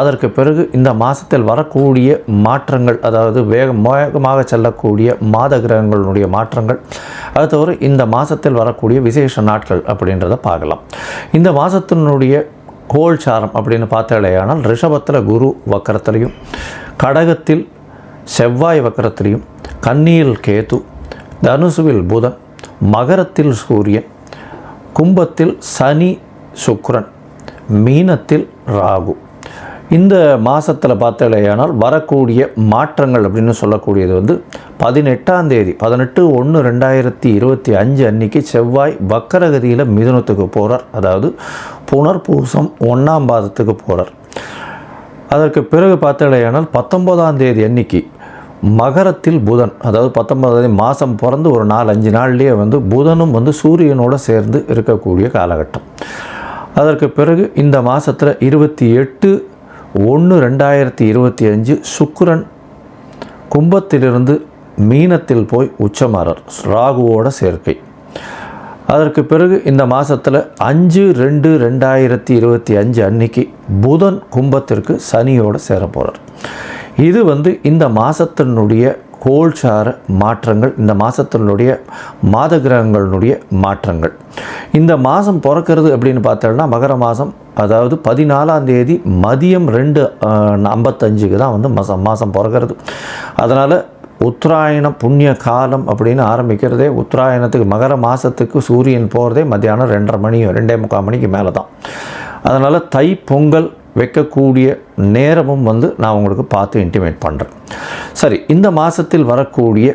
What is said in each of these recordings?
அதற்கு பிறகு இந்த மாதத்தில் வரக்கூடிய மாற்றங்கள் அதாவது வேக வேகமாக செல்லக்கூடிய மாத கிரகங்களுடைய மாற்றங்கள் அது தவிர இந்த மாதத்தில் வரக்கூடிய விசேஷ நாட்கள் அப்படின்றத பார்க்கலாம். இந்த மாதத்தினுடைய கோல் சாரம் அப்படின்னு பார்த்தாலேயானால் ரிஷபத்தில் குரு வக்கரத்திலையும் கடகத்தில் செவ்வாய் வக்கரத்திலையும் கன்னியில் கேது தனுசுவில் புதன் மகரத்தில் சூரியன் கும்பத்தில் சனி சுக்ரன் மீனத்தில் ராகு. இந்த மாதத்தில் பார்த்தாலேயானால் வரக்கூடிய மாற்றங்கள் அப்படின்னு சொல்லக்கூடியது வந்து பதினெட்டாம் தேதி பதினெட்டு ஒன்று ரெண்டாயிரத்தி இருபத்தி அஞ்சு அன்னைக்கு செவ்வாய் வக்கரகதியில் மிதுனத்துக்கு போகிறார் அதாவது புனர்பூசம் ஒன்றாம் பாதத்துக்கு போகிறார் அதற்கு பிறகு பார்த்தாலேயானால் பத்தொம்போதாம் தேதி அன்னைக்கு மகரத்தில் புதன் அதாவது பத்தொன்பதாம் தேதி மாதம் பிறந்து ஒரு நாலு அஞ்சு நாள்லேயே வந்து புதனும் வந்து சூரியனோடு சேர்ந்து இருக்கக்கூடிய காலகட்டம். அதற்கு பிறகு இந்த மாதத்தில் இருபத்தி எட்டு ஒன்று ரெண்டாயிரத்தி இருபத்தி அஞ்சு சுக்கரன் கும்பத்திலிருந்து மீனத்தில் போய் உச்சமாறார் ராகுவோட சேர்க்கை. அதற்கு பிறகு இந்த மாதத்தில் அஞ்சு ரெண்டு ரெண்டாயிரத்தி இருபத்தி அஞ்சு அன்னைக்கு புதன் கும்பத்திற்கு சனியோடு சேர போகிறார் இது வந்து இந்த மாதத்தினுடைய கோல்சார மாற்றங்கள் இந்த மாதத்தினுடைய மாத கிரகங்களினுடைய மாற்றங்கள். இந்த மாதம் பிறக்கிறது அப்படின்னு பார்த்தோம்னா மகர மாதம் அதாவது பதினாலாம் தேதி மதியம் ரெண்டு ஐம்பத்தஞ்சுக்கு தான் வந்து மாதம் மாதம் பிறக்கிறது. அதனால் உத்தராயணம் புண்ணிய காலம் அப்படின்னு ஆரம்பிக்கிறதே உத்தராயணத்துக்கு மகர மாதத்துக்கு சூரியன் போகிறதே மத்தியானம் ரெண்டரை மணி ரெண்டே முக்கால் மணிக்கு மேலே தான் அதனால் தை பொங்கல் வைக்கக்கூடிய நேரமும் வந்து நான் உங்களுக்கு பார்த்து இன்டிமேட் பண்ணுறேன் சரி இந்த மாதத்தில் வரக்கூடிய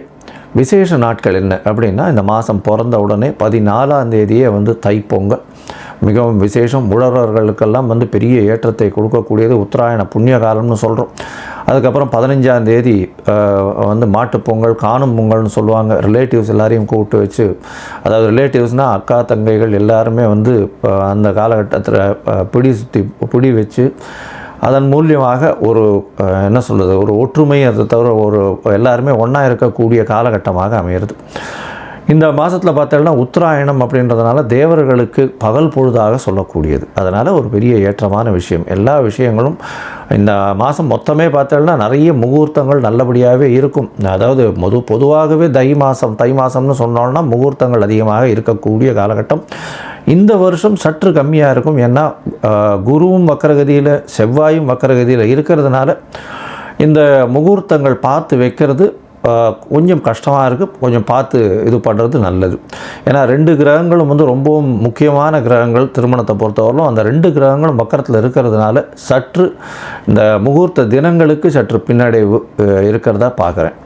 விசேஷ நாட்கள் என்ன அப்படின்னா இந்த மாதம் பிறந்த உடனே பதினாலாம் தேதியே வந்து தைப்பொங்கல். மிகவும் விசேஷம். உழவர்களுக்கெல்லாம் வந்து பெரிய ஏற்றத்தை கொடுக்கக்கூடியது உத்தராயண புண்ணிய காலம்னு சொல்கிறோம் அதுக்கப்புறம் பதினஞ்சாம் தேதி வந்து மாட்டுப்பொங்கல் காணும் பொங்கல்னு சொல்லுவாங்க. ரிலேட்டிவ்ஸ் எல்லாரையும் கூப்பிட்டு வச்சு அதாவது ரிலேட்டிவ்ஸ்னால் அக்கா தங்கைகள் எல்லாருமே வந்து அந்த காலகட்டத்தில் பிடி சுற்றி பிடி வச்சு அதன் மூலியமாக ஒரு என்ன சொல்கிறது ஒரு ஒற்றுமை அதை தவிர ஒரு எல்லாருமே ஒன்றா இருக்கக்கூடிய காலகட்டமாக அமையிறது. இந்த மாதத்தில் பார்த்தோம்னா உத்தராயணம் அப்படின்றதுனால தேவர்களுக்கு பகல் பொழுதாக சொல்லக்கூடியது. அதனால் ஒரு பெரிய ஏற்றமான விஷயம். எல்லா விஷயங்களும் இந்த மாதம் மொத்தமே பார்த்தோம்னா நிறைய முகூர்த்தங்கள் நல்லபடியாகவே இருக்கும். அதாவது பொது பொதுவாகவே தை மாதம் தை மாதம்னு சொன்னோம்னா முகூர்த்தங்கள் அதிகமாக இருக்கக்கூடிய காலகட்டம். இந்த வருஷம் சற்று கம்மியாக இருக்கும். ஏன்னா குருவும் வக்கரகதியில் செவ்வாயும் வக்கரகதியில் இருக்கிறதுனால இந்த முகூர்த்தங்கள் பார்த்து வைக்கிறது கொஞ்சம் கஷ்டமாக இருக்குது கொஞ்சம் பார்த்து இது பண்ணுறது நல்லது. ஏன்னா ரெண்டு கிரகங்களும் வந்து ரொம்பவும் முக்கியமான கிரகங்கள் திருமணத்தை பொறுத்தவரையிலும். அந்த ரெண்டு கிரகங்களும் பக்கத்தில் இருக்கிறதுனால சற்று இந்த முகூர்த்த தினங்களுக்கு சற்று பின்னடைவு இருக்கிறதா பார்க்குறேன்.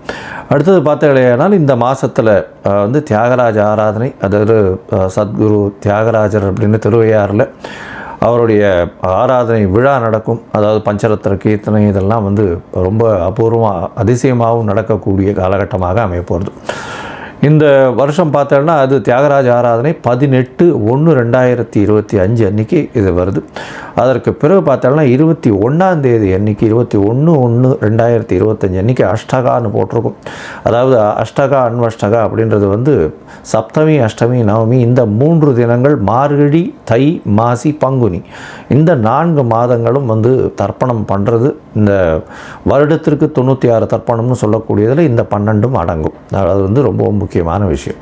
அடுத்தது பார்த்தீங்கன்னா இந்த மாதத்தில் வந்து தியாகராஜ ஆராதனை அதாவது சத்குரு தியாகராஜர் அப்படின்னு திருவையாறில் அவருடைய ஆராதனை விழா நடக்கும். அதாவது பஞ்சரத்திர கீர்த்தனை இதெல்லாம் வந்து ரொம்ப அபூர்வமாக அதிசயமாகவும் நடக்கக்கூடிய காலகட்டமாக அமையப்போகிறது இந்த வருஷம் பார்த்தோன்னா அது தியாகராஜ ஆராதனை பதினெட்டு ஒன்று ரெண்டாயிரத்தி இருபத்தி அஞ்சு அன்றைக்கி இது வருது. அதற்கு பிறகு பார்த்தோம்னா இருபத்தி ஒன்றாம் தேதி அன்றைக்கி இருபத்தி ஒன்று ஒன்று ரெண்டாயிரத்தி இருபத்தஞ்சி அன்றைக்கி அஷ்டகான்னு போட்டிருக்கும். அதாவது அஷ்டகா அன்வஷ்டகா அப்படின்றது வந்து சப்தமி அஷ்டமி நவமி இந்த மூன்று தினங்கள் மார்கழி தை மாசி பங்குனி. இந்த நான்கு மாதங்களும் வந்து தர்ப்பணம் பண்ணுறது இந்த வருடத்திற்கு தொண்ணூற்றி ஆறு தர்ப்பணம்னு சொல்லக்கூடியதில் இந்த பன்னெண்டும் அடங்கும். அது வந்து ரொம்ப முக்கியமான விஷயம்.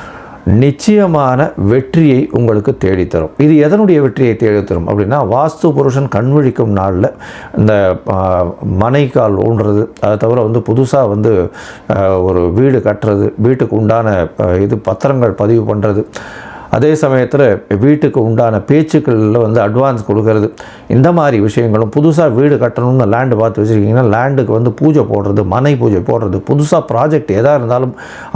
நிச்சயமான வெற்றியை உங்களுக்கு தேடித்தரும். இது எதனுடைய வெற்றியை தேடித்தரும் அப்படின்னா வாஸ்து புருஷன் கண்விழிக்கும் நாளில் இந்த மனைக்கால் ஊன்றது. அதை தவிர வந்து புதுசாக வந்து ஒரு வீடு கட்டுறது வீட்டுக்கு உண்டான இது பத்திரங்கள் பதிவு பண்ணுறது அதே சமயத்தில் வீட்டுக்கு உண்டான பேச்சுக்களில் வந்து அட்வான்ஸ் கொடுக்கறது. இந்த மாதிரி விஷயங்களும் புதுசாக வீடு கட்டணும்னு லேண்டு பார்த்து வச்சுருக்கீங்கன்னா லேண்டுக்கு வந்து பூஜை போடுறது மனை பூஜை போடுறது புதுசாக ப்ராஜெக்ட் எதாக இருந்தாலும்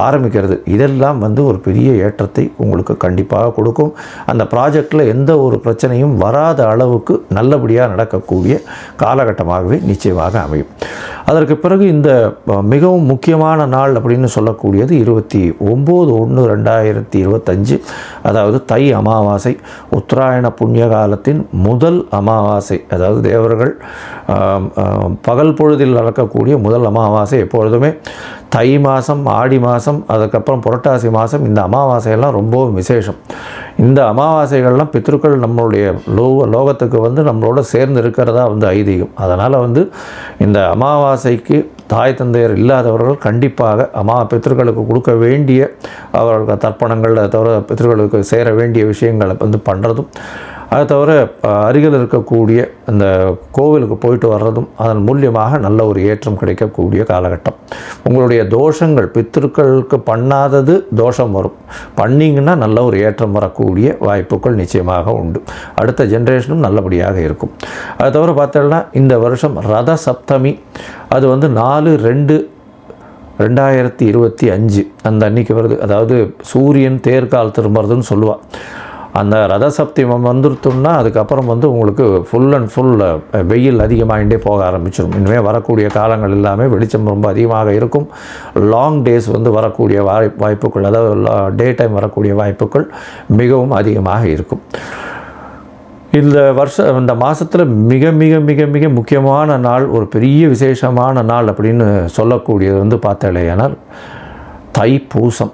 ஆரம்பிக்கிறது. இதெல்லாம் வந்து ஒரு பெரிய ஏற்றத்தை உங்களுக்கு கண்டிப்பாக கொடுக்கும். அந்த ப்ராஜெக்டில் எந்த ஒரு பிரச்சனையும் வராத அளவுக்கு நல்லபடியாக நடக்கக்கூடிய காலகட்டமாகவே நிச்சயமாக அமையும். அதற்கு பிறகு இந்த மிகவும் முக்கியமான நாள் அப்படின்னு சொல்லக்கூடியது இருபத்தி ஒம்பது ஒன்று ரெண்டாயிரத்தி இருபத்தஞ்சு. அதாவது தை அமாவாசை உத்தராயண புண்ணிய காலத்தின் முதல் அமாவாசை அதாவது தேவர்கள் பகல் பொழுதில் நடக்கக்கூடிய முதல் அமாவாசை எப்பொழுதுமே தை மாதம் ஆடி மாதம் அதுக்கப்புறம் புரட்டாசி மாதம் இந்த அமாவாசையெல்லாம் ரொம்பவும் விசேஷம். இந்த அமாவாசைகள்லாம் பித்ருக்கள் நம்மளுடைய லோ லோகத்துக்கு வந்து நம்மளோட சேர்ந்து இருக்கிறதா வந்து ஐதீகம். அதனால் வந்து இந்த அமாவாசைக்கு தாய் தந்தையர் இல்லாதவர்கள் கண்டிப்பாக அம்மா பித்ருக்களுக்கு கொடுக்க வேண்டிய அவர்களுக்கு தர்ப்பணங்கள் தவிர பித்ருக்களுக்கு சேர வேண்டிய விஷயங்களை வந்து பண்ணுறதும் அதை தவிர அருகில் இருக்கக்கூடிய அந்த கோவிலுக்கு போயிட்டு வர்றதும் அதன் மூலியமாக நல்ல ஒரு ஏற்றம் கிடைக்கக்கூடிய காலகட்டம். உங்களுடைய தோஷங்கள் பித்திருக்களுக்கு பண்ணாதது தோஷம் வரும். பண்ணிங்கன்னா நல்ல ஒரு ஏற்றம் வரக்கூடிய வாய்ப்புகள் நிச்சயமாக உண்டு. அடுத்த ஜென்ரேஷனும் நல்லபடியாக இருக்கும். அதை தவிர பார்த்தோம்னா இந்த வருஷம் ரத சப்தமி அது வந்து நாலு ரெண்டு ரெண்டாயிரத்தி இருபத்தி அஞ்சு அந்த அன்னைக்கு வருது. அதாவது சூரியன் தேர்கால் திரும்புறதுன்னு சொல்லுவாள் அந்த ரத வந்துருத்தோம்னா அதுக்கப்புறம் வந்து உங்களுக்கு ஃபுல் அண்ட் ஃபுல் வெயில் அதிகமாகிட்டே போக ஆரம்பிச்சிடும் இனிமேல் வரக்கூடிய காலங்கள் எல்லாமே வெளிச்சம் ரொம்ப அதிகமாக இருக்கும். லாங் டேஸ் வந்து வரக்கூடிய வாய் வாய்ப்புகள் அதாவது டே டைம் வரக்கூடிய வாய்ப்புகள் மிகவும் அதிகமாக இருக்கும். இந்த வருஷம் இந்த மாதத்தில் மிக மிக மிக மிக முக்கியமான நாள் ஒரு பெரிய விசேஷமான நாள் அப்படின்னு சொல்லக்கூடியது வந்து பார்த்தாலேயானால் தைப்பூசம்.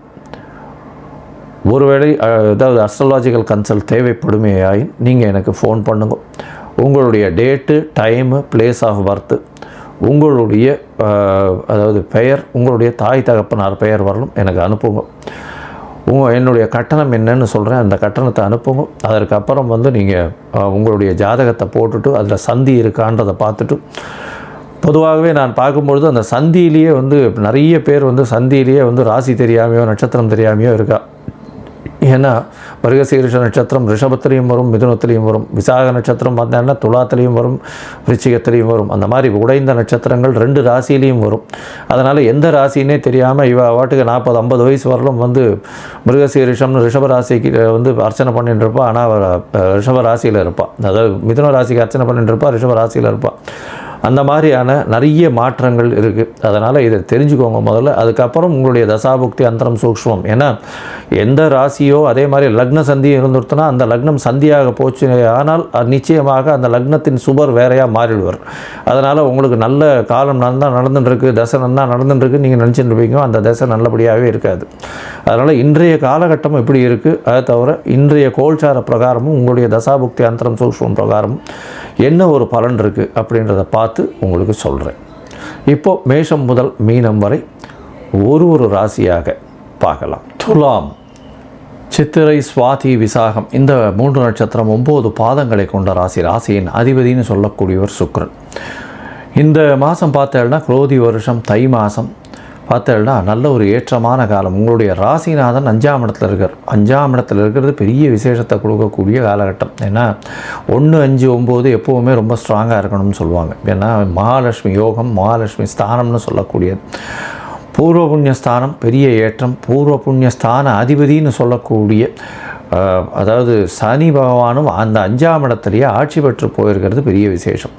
ஒருவேளை அதாவது ஏதாவது அஸ்ட்ராலாஜிக்கல் கன்சல்ட் தேவைப்படுமேயாயின் நீங்கள் எனக்கு ஃபோன் பண்ணுங்க. உங்களுடைய date time place of birth உங்களுடைய அதாவது பெயர் உங்களுடைய தாய் தகப்பனார் பெயர் வரலும் எனக்கு அனுப்புங்க. உங்கள் என்னுடைய கட்டணம் என்னன்னு சொல்கிறேன் அந்த கட்டணத்தை அனுப்புங்க. அதற்கப்புறம் வந்து நீங்கள் உங்களுடைய ஜாதகத்தை போட்டுட்டு அதில் சந்தி இருக்கான்றதை பார்த்துட்டு பொதுவாகவே நான் பார்க்கும்பொழுது அந்த சந்தியிலேயே வந்து நிறைய பேர் வந்து சந்தியிலேயே வந்து ராசி தெரியாமையோ நட்சத்திரம் தெரியாமையோ இருக்கா? ஏன்னா மிருகசீரிஷ நட்சத்திரம் ரிஷபத்திலையும் வரும் மிதுனத்திலையும் வரும் விசாக நட்சத்திரம் பார்த்தீங்கன்னா துலாத்திலையும் வரும் விருச்சிகத்திலையும் வரும். அந்த மாதிரி உடைந்த நட்சத்திரங்கள் ரெண்டு ராசியிலையும் வரும். அதனால் எந்த ராசினே தெரியாமல் இவ வாட்டுக்கு நாற்பது ஐம்பது வயசு வரலும் வந்து மிருகசீரிஷம்னு ரிஷப ராசிக்கு வந்து அர்ச்சனை பண்ணிட்டுருப்பா ஆனால் ரிஷப ராசியில் இருப்பாள் அதாவது மிதுன ராசிக்கு அர்ச்சனை பண்ணிட்டு இருப்பா ரிஷப ராசியில் இருப்பாள் அந்த மாதிரியான நிறைய மாற்றங்கள் இருக்குது அதனால் இதை தெரிஞ்சுக்கோங்க முதல்ல. அதுக்கப்புறம் உங்களுடைய தசாபுக்தி அந்தரம் சூக்ஷ்மம். ஏன்னா எந்த ராசியோ அதே மாதிரி லக்ன சந்தியும் இருந்துருத்துனா அந்த லக்னம் சந்தியாக போச்சு ஆனால் நிச்சயமாக அந்த லக்னத்தின் சுபர் வேறையாக மாறிடுவார். அதனால் உங்களுக்கு நல்ல காலம் நல்லா நடந்துட்டுருக்கு தசை நல்லா நடந்துட்டுருக்கு நீங்கள் நினச்சிட்டு இருப்பீங்க. அந்த தசை நல்லபடியாகவே இருக்காது. அதனால் இன்றைய காலகட்டம் எப்படி இருக்குது அதை தவிர இன்றைய கோல்சார பிரகாரமும் உங்களுடைய தசாபுக்தி அந்தரம் சூக்ஷ்மம் பிரகாரமும் என்ன ஒரு பலன் இருக்குது அப்படின்றத பார்த்து உங்களுக்கு சொல்கிறேன் இப்போ மேஷம் முதல் மீனம் வரை ஒரு ஒரு ராசியாக பார்க்கலாம். துலாம் சித்திரை சுவாதி விசாகம் இந்த மூன்று நட்சத்திரம் ஒம்பது பாதங்களை கொண்ட ராசி. ராசியின் அதிபதினு சொல்லக்கூடியவர் சுக்ரன். இந்த மாதம் பார்த்தேன்னா குரோதி வருஷம் தை மாதம் பார்த்தேன்னா நல்ல ஒரு ஏற்றமான காலம். உங்களுடைய ராசிநாதன் அஞ்சாம் இடத்துல இருக்கார். அஞ்சாம் இடத்துல இருக்கிறது பெரிய விசேஷத்தை கொடுக்கக்கூடிய காலகட்டம். ஏன்னா ஒன்று அஞ்சு ஒம்பது எப்போவுமே ரொம்ப ஸ்ட்ராங்காக இருக்கணும்னு சொல்லுவாங்க. ஏன்னா மகாலட்சுமி யோகம் மகாலட்சுமி ஸ்தானம்னு சொல்லக்கூடியது. பூர்வ புண்ணிய ஸ்தானம் பெரிய ஏற்றம். பூர்வ புண்ணிய ஸ்தான அதிபதின்னு சொல்லக்கூடிய அதாவது சனி பகவானும் அந்த அஞ்சாம் இடத்துலேயே ஆட்சி பெற்று போயிருக்கிறது பெரிய விசேஷம்.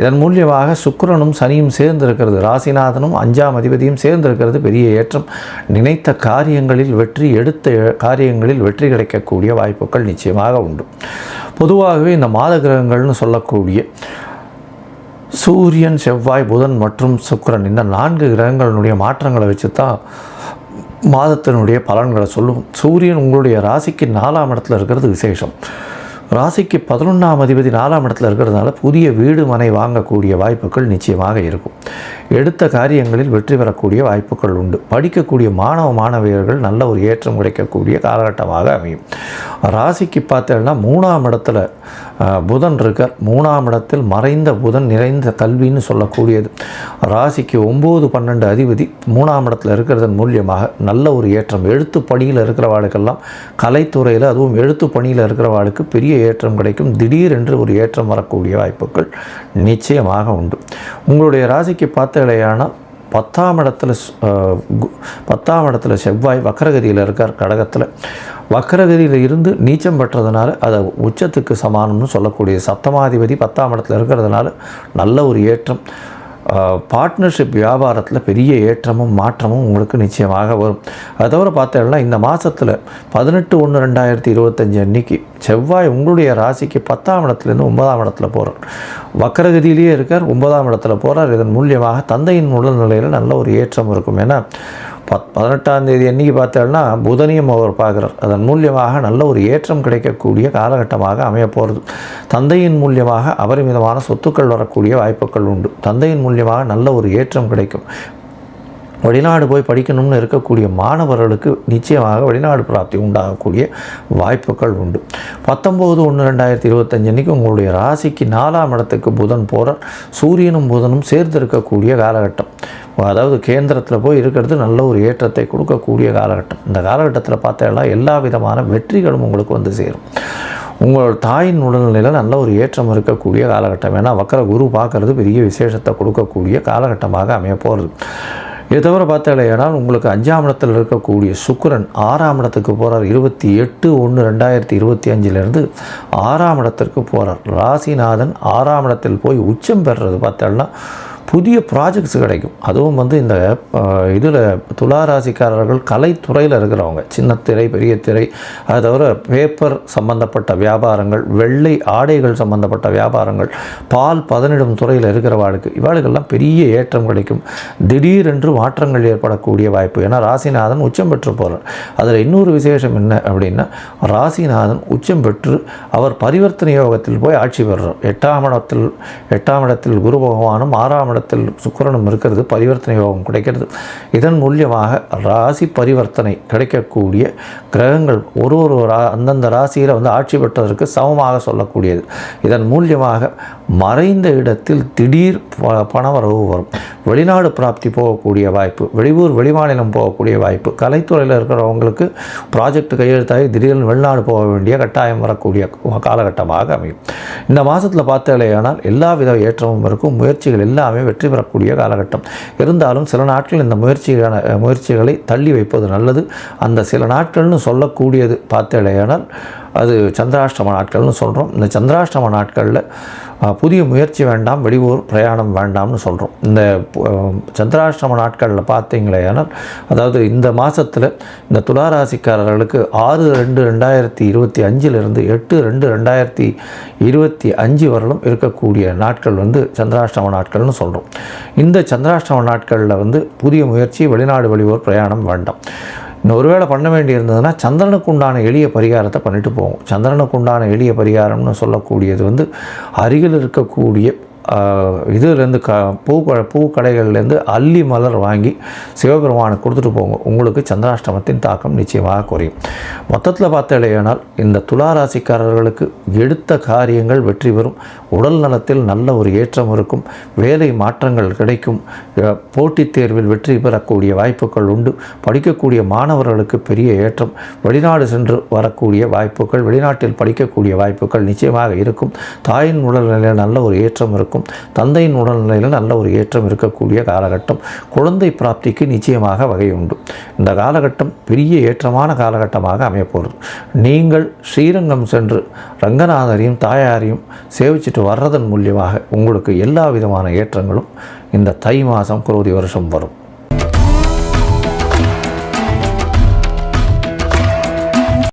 இதன் மூலியமாக சுக்கரனும் சனியும் சேர்ந்திருக்கிறது ராசிநாதனும் அஞ்சாம் அதிபதியும் சேர்ந்திருக்கிறது பெரிய ஏற்றம். நினைத்த காரியங்களில் வெற்றி எடுத்த காரியங்களில் வெற்றி கிடைக்கக்கூடிய வாய்ப்புகள் நிச்சயமாக உண்டு. பொதுவாகவே இந்த மாத கிரகங்கள்னு சொல்லக்கூடிய சூரியன் செவ்வாய் புதன் மற்றும் சுக்கிரன் இந்த நான்கு கிரகங்களினுடைய மாற்றங்களை வச்சு தான் மாதத்தினுடைய பலன்களை சொல்லுவோம் சூரியன் உங்களுடைய ராசிக்கு நாலாம் இடத்துல இருக்கிறது விசேஷம். ராசிக்கு பதினொன்றாம் அதிபதி நாலாம் இடத்துல இருக்கிறதுனால புதிய வீடு மனை வாங்கக்கூடிய வாய்ப்புகள் நிச்சயமாக இருக்கும். எடுத்த காரியங்களில் வெற்றி பெறக்கூடிய வாய்ப்புகள் உண்டு. படிக்கக்கூடிய மாணவ மாணவியர்கள் நல்ல ஒரு ஏற்றம் கிடைக்கக்கூடிய காலகட்டமாக அமையும். ராசிக்கு பார்த்தேன்னா மூணாம் இடத்துல புதன் இருக்கார். மூணாம் இடத்தில் மறைந்த புதன் நிறைந்த கல்வின்னு சொல்லக்கூடியது. ராசிக்கு ஒம்பது பன்னெண்டு அதிபதி மூணாம் இடத்துல இருக்கிறதன் மூலியமாக நல்ல ஒரு ஏற்றம். எழுத்து பணியில் இருக்கிறவாளுக்கெல்லாம் கலைத்துறையில் அதுவும் எழுத்து பணியில் இருக்கிறவாளுக்கு பெரிய ஏற்றம் கிடைக்கும். திடீரென்று ஒரு ஏற்றம் வரக்கூடிய வாய்ப்புகள் நிச்சயமாக உண்டு. உங்களுடைய ராசிக்கு பார்த்த பார்த்தலையானால் பத்தாம் இடத்துல பத்தாம் இடத்துல செவ்வாய் வக்கரகதியில் இருக்கார் கடகத்தில். வக்கரகதியில் இருந்து நீச்சம் பெற்றதுனால அதை உச்சத்துக்கு சமானம்னு சொல்லக்கூடிய சப்தமாதிபதி பத்தாம் இடத்துல இருக்கிறதுனால நல்ல ஒரு ஏற்றம். பார்ட்னர்ஷிப் வியாபாரத்தில் பெரிய ஏற்றமும் மாற்றமும் உங்களுக்கு நிச்சயமாக வரும். அது தவிர பார்த்தோம்னா இந்த மாதத்தில் பதினெட்டு ஒன்று ரெண்டாயிரத்தி இருபத்தஞ்சி அன்னைக்கு செவ்வாய் உங்களுடைய ராசிக்கு பத்தாம் இடத்துலேருந்து ஒன்பதாம் இடத்துல போகிறார் வக்கரகதியிலேயே இருக்கார் ஒன்பதாம் இடத்துல போகிறார் இதன் மூலியமாக தந்தையின் உடல்நிலையில் நல்ல ஒரு ஏற்றம் இருக்கும். ஏன்னா பத் பதினெட்டாம் தேதி அன்னைக்கு பார்த்தோம்னா புதனியும் அவர் பார்க்குறார். அதன் மூலியமாக நல்ல ஒரு ஏற்றம் கிடைக்கக்கூடிய காலகட்டமாக அமைய போகிறது தந்தையின் மூலியமாக அபரிமிதமான சொத்துக்கள் வரக்கூடிய வாய்ப்புகள் உண்டு. தந்தையின் மூலியமாக நல்ல ஒரு ஏற்றம் கிடைக்கும். வெளிநாடு போய் படிக்கணும்னு இருக்கக்கூடிய மாணவர்களுக்கு நிச்சயமாக வெளிநாடு பிராப்தி உண்டாகக்கூடிய வாய்ப்புகள் உண்டு. பத்தொம்போது ஒன்று ரெண்டாயிரத்தி இருபத்தஞ்சு அன்னைக்கு உங்களுடைய ராசிக்கு நாலாம் இடத்துக்கு புதன் போகிறார் சூரியனும் புதனும் சேர்ந்து இருக்கக்கூடிய காலகட்டம். அதாவது கேந்திரத்தில் போய் இருக்கிறது நல்ல ஒரு ஏற்றத்தை கொடுக்கக்கூடிய காலகட்டம். இந்த காலகட்டத்தில் பார்த்தா எல்லா விதமான வெற்றிகளும் உங்களுக்கு வந்து சேரும். உங்கள் தாயின் உடல்நிலையில் நல்ல ஒரு ஏற்றம் இருக்கக்கூடிய காலகட்டம். ஏன்னா வக்கர குரு பார்க்கறது பெரிய விசேஷத்தை கொடுக்கக்கூடிய காலகட்டமாக அமைய போகிறது இதை தவிர பார்த்தாலேனால் உங்களுக்கு அஞ்சாம் இடத்தில் இருக்கக்கூடிய சுக்கரன் ஆறாம் இடத்துக்கு போகிறார் இருபத்தி எட்டு ஒன்று ரெண்டாயிரத்தி இருபத்தி அஞ்சிலிருந்து ஆறாம் இடத்திற்கு போகிறார் ராசிநாதன் ஆறாம் இடத்தில் போய் உச்சம் பெறுறது. பார்த்தோம்னா புதிய ப்ராஜெக்ட்ஸ் கிடைக்கும். அதுவும் வந்து இந்த இதில் துளாராசிக்காரர்கள் கலைத்துறையில் இருக்கிறவங்க. சின்ன திரை பெரிய திரை அது தவிர பேப்பர் சம்பந்தப்பட்ட வியாபாரங்கள் வெள்ளை ஆடைகள் சம்பந்தப்பட்ட வியாபாரங்கள் பால் பதனிடும் துறையில் இருக்கிறவாளுக்கு இவாளுக்கெல்லாம் பெரிய ஏற்றம் கிடைக்கும். திடீரென்று மாற்றங்கள் ஏற்படக்கூடிய வாய்ப்பு. ஏன்னா ராசிநாதன் உச்சம் பெற்று போகிறார் அதில் இன்னொரு விசேஷம் என்ன அப்படின்னா ராசிநாதன் உச்சம் பெற்று அவர் பரிவர்த்தனை யோகத்தில் போய் ஆட்சி பெறுறார். எட்டாம் இடத்தில் எட்டாம் இடத்தில் குரு பகவானும் ஆறாம் இடத்தில் சுக்கிரனும் இருக்கிறது பரிவர்த்தனை யோகம் கிடைக்கிறது. இதன் மூலியமாக ராசி பரிவர்த்தனை கிடைக்கக்கூடிய கிரகங்கள் ஒரு ஒரு அந்தந்த ராசியில் வந்து ஆட்சி பெற்றதற்கு சமமாக சொல்லக்கூடியது. இதன் மூலியமாக மறைந்த இடத்தில் திடீர் ப- பணவரவு வரும். வெளிநாடு பிராப்தி போகக்கூடிய வாய்ப்பு வெளியூர் வெளிமாநிலம் போகக்கூடிய வாய்ப்பு கலைத்துறையில் இருக்கிறவங்களுக்கு ப்ராஜெக்ட் கையெழுத்தாகி திடீர்னு வெளிநாடு போக வேண்டிய கட்டாயம் வரக்கூடிய காலகட்டமாக அமையும். இந்த மாதத்தில் பார்த்தாலேயானால் எல்லா வித ஏற்றமும் இருக்கும் முயற்சிகள் எல்லாமே வெற்றி பெறக்கூடிய காலகட்டம். இருந்தாலும் சில நாட்கள் இந்த முயற்சிகளான முயற்சிகளை தள்ளி வைப்பது நல்லது. அந்த சில நாட்கள்னு சொல்லக்கூடியது பார்த்தாலேயானால் அது சந்திராஷ்டம நாட்கள்னு சொல்கிறோம் இந்த சந்திராஷ்டம நாட்களில் புதிய முயற்சி வேண்டாம் வெளியூர் பிரயாணம் வேண்டாம்னு சொல்கிறோம் இந்த சந்திராஷ்டம நாட்களில் பார்த்தீங்களேனால் அதாவது இந்த மாதத்தில் இந்த துளாராசிக்காரர்களுக்கு ஆறு ரெண்டு ரெண்டாயிரத்தி இருபத்தி அஞ்சிலிருந்து எட்டு ரெண்டு ரெண்டாயிரத்தி இருபத்தி அஞ்சு வரலும் இருக்கக்கூடிய நாட்கள் வந்து சந்திராஷ்டம நாட்கள்னு சொல்கிறோம் இந்த சந்திராஷ்டம நாட்களில் வந்து புதிய முயற்சி வெளிநாடு வெளியூர் பிரயாணம் வேண்டாம். இன்னும் ஒருவேளை பண்ண வேண்டியிருந்ததுன்னா சந்திரனுக்கு உண்டான எளிய பரிகாரத்தை பண்ணிட்டு போவோம். சந்திரனுக்கு உண்டான எளிய பரிகாரம்னு சொல்லக்கூடியது வந்து அருகில் இருக்கக்கூடிய இதுலேருந்து க பூ க- பூ கடைகள்லேருந்து அல்லி மலர் வாங்கி சிவபெருமானுக்கு கொடுத்துட்டு போங்க. உங்களுக்கு சந்திராஷ்டமத்தின் தாக்கம் நிச்சயமாக குறையும். மொத்தத்தில் பார்த்தலையானால் இந்த துளாராசிக்காரர்களுக்கு எடுத்த காரியங்கள் வெற்றி பெறும். உடல் நலத்தில் நல்ல ஒரு ஏற்றம் இருக்கும். வேலை மாற்றங்கள் கிடைக்கும். போட்டித் தேர்வில் வெற்றி பெறக்கூடிய வாய்ப்புகள் உண்டு. படிக்கக்கூடிய மாணவர்களுக்கு பெரிய ஏற்றம். வெளிநாடு சென்று வரக்கூடிய வாய்ப்புகள் வெளிநாட்டில் படிக்கக்கூடிய வாய்ப்புகள் நிச்சயமாக இருக்கும். தாயின் உடல்நிலையில் நல்ல ஒரு ஏற்றம் இருக்கும். இருக்கும். தந்தையின் உடல்நிலையில் நல்ல ஒரு ஏற்றம் இருக்கக்கூடிய காலகட்டம் குழந்தை பிராப்திக்கு நிச்சயமாக வகை உண்டு. இந்த காலகட்டம் பெரிய ஏற்றமான காலகட்டமாக அமையப்போகிறது நீங்கள் ஸ்ரீரங்கம் சென்று ரங்கநாதரையும் தாயாரையும் சேவிச்சிட்டு வர்றதன் மூலியமாக உங்களுக்கு எல்லா விதமான ஏற்றங்களும் இந்த தை மாதம் குரோதி வருஷம் வரும்.